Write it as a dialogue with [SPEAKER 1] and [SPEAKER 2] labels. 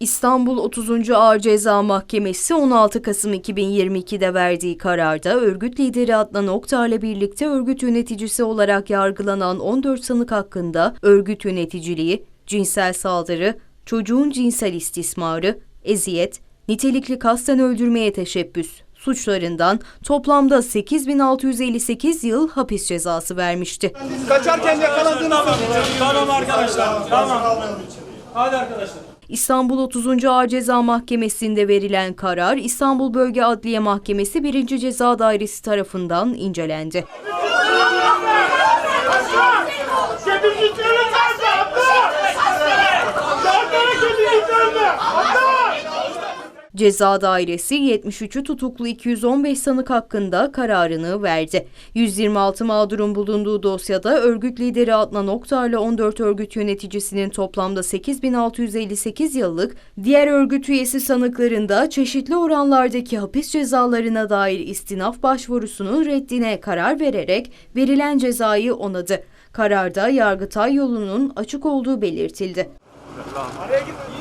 [SPEAKER 1] İstanbul 30. Ağır Ceza Mahkemesi 16 Kasım 2022'de verdiği kararda örgüt lideri Adnan Oktar'la birlikte örgüt yöneticisi olarak yargılanan 14 sanık hakkında örgüt yöneticiliği, cinsel saldırı, çocuğun cinsel istismarı, eziyet, nitelikli kasten öldürmeye teşebbüs suçlarından toplamda 8658 yıl hapis cezası vermişti.
[SPEAKER 2] Kaçarken yakalandığını Tamam arkadaşlar. Tamam. Hadi arkadaşlar.
[SPEAKER 1] İstanbul 30. Ağır Ceza Mahkemesi'nde verilen karar İstanbul Bölge Adliye Mahkemesi 1. Ceza Dairesi tarafından incelendi.
[SPEAKER 3] Kediciklerin
[SPEAKER 1] Ceza Dairesi 73'ü tutuklu 215 sanık hakkında kararını verdi. 126 mağdurun bulunduğu dosyada örgüt lideri Adnan Oktar'la 14 örgüt yöneticisinin toplamda 8658 yıllık, diğer örgüt üyesi sanıklarında çeşitli oranlardaki hapis cezalarına dair istinaf başvurusunun reddine karar vererek verilen cezayı onadı. Kararda Yargıtay yolunun açık olduğu belirtildi.
[SPEAKER 2] Araya.